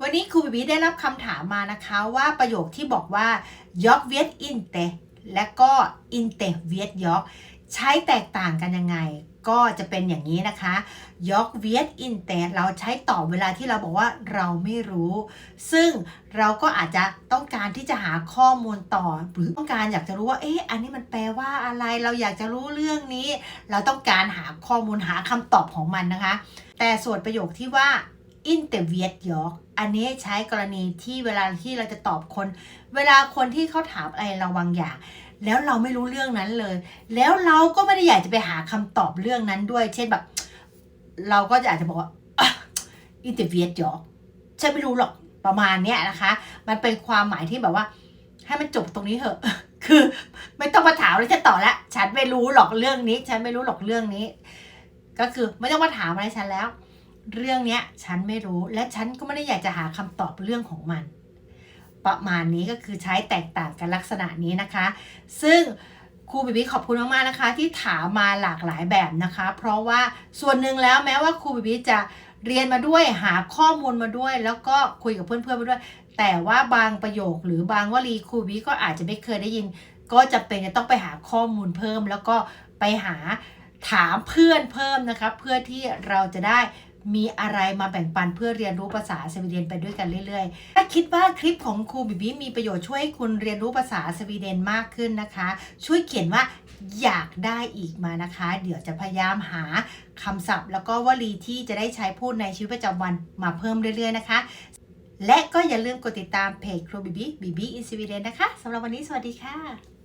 วันนี้ครูบิบีได้รับคำถามมานะคะว่าประโยคที่บอกว่ายอกเวียดอินเตและก็อินเตเวียดยอกใช้แตกต่างกันยังไง ก็จะเป็นอย่างนี้นะคะยอกเวียดอินเตเราใช้ต่อเวลาที่เราบอกว่าเราไม่รู้ ซึ่งเราก็อาจจะต้องการที่จะหาข้อมูลต่อ หรือต้องการอยากจะรู้ว่าเอ๊ะอันนี้มันแปลว่าอะไรเราอยากจะรู้เรื่องนี้ เราต้องการหาข้อมูลหาคำตอบของมันนะคะ แต่ส่วนประโยคที่ว่า อินเตเวียดยอกอันนี้ใช้กรณีที่เวลาที่เราจะตอบคน เวลาคนที่เขาถามอะไรเราบางอย่าง แล้วเราไม่รู้เรื่องนั้นเลย แล้วเราก็ไม่ได้อยากจะไปหาคำตอบเรื่องนั้นด้วย เช่นแบบ เราก็อากจะบอกว่าอินเตเวียดยอกฉันไม่รู้หรอกประมาณเนี้ยนะคะ มันเป็นความหมายที่แบบว่า ให้มันจบตรงนี้เถอะ คือไม่ต้องมาถามเลยจะต่อละฉันไม่รู้หรอกเรื่องนี้ ฉันไม่รู้หรอกเรื่องนี้ ก็คือไม่ต้องมาถามอะไรฉันแล้ว เรื่องเนี้ยฉันไม่รู้และฉันก็ไม่ได้อยากจะหาคำตอบเรื่องของมัน ประมาณนี้ก็คือใช้แตกต่างกันลักษณะนี้นะคะ ซึ่งครูบิบิขอบคุณมากๆนะคะ ที่ถามมาหลากหลายแบบนะคะ เพราะว่าส่วนหนึ่งแล้วแม้ว่าครูบิบิจะเรียนมาด้วยหาข้อมูลมาด้วย แล้วก็คุยกับเพื่อนๆมาด้วย แต่ว่าบางประโยคหรือบางวลีครูบิบิก็อาจจะไม่เคยได้ยิน ก็จะเป็นจะต้องไปหาข้อมูลเพิ่ม แล้วก็ไปหาถามเพื่อนเพิ่มนะคะ เพื่อที่เราจะได้ มีอะไรมาแบ่งปันเพื่อเรียนรู้ภาษาสวีเดนไปด้วยกันเรื่อยๆ ถ้าคิดว่าคลิปของครูบิบิมีประโยชน์ช่วยให้คุณเรียนรู้ภาษาสวีเดนมากขึ้นนะคะ ช่วยเขียนว่าอยากได้อีกมานะคะ เดี๋ยวจะพยายามหาคำศัพท์ แล้วก็วลีที่จะได้ใช้พูดในชีวิตประจำวันมาเพิ่มเรื่อยๆ นะคะ และก็อย่าลืมกดติดตามเพจครูบิบิบิบิอินสวีเดนนะคะสำหรับวันนี้สวัสดีค่ะ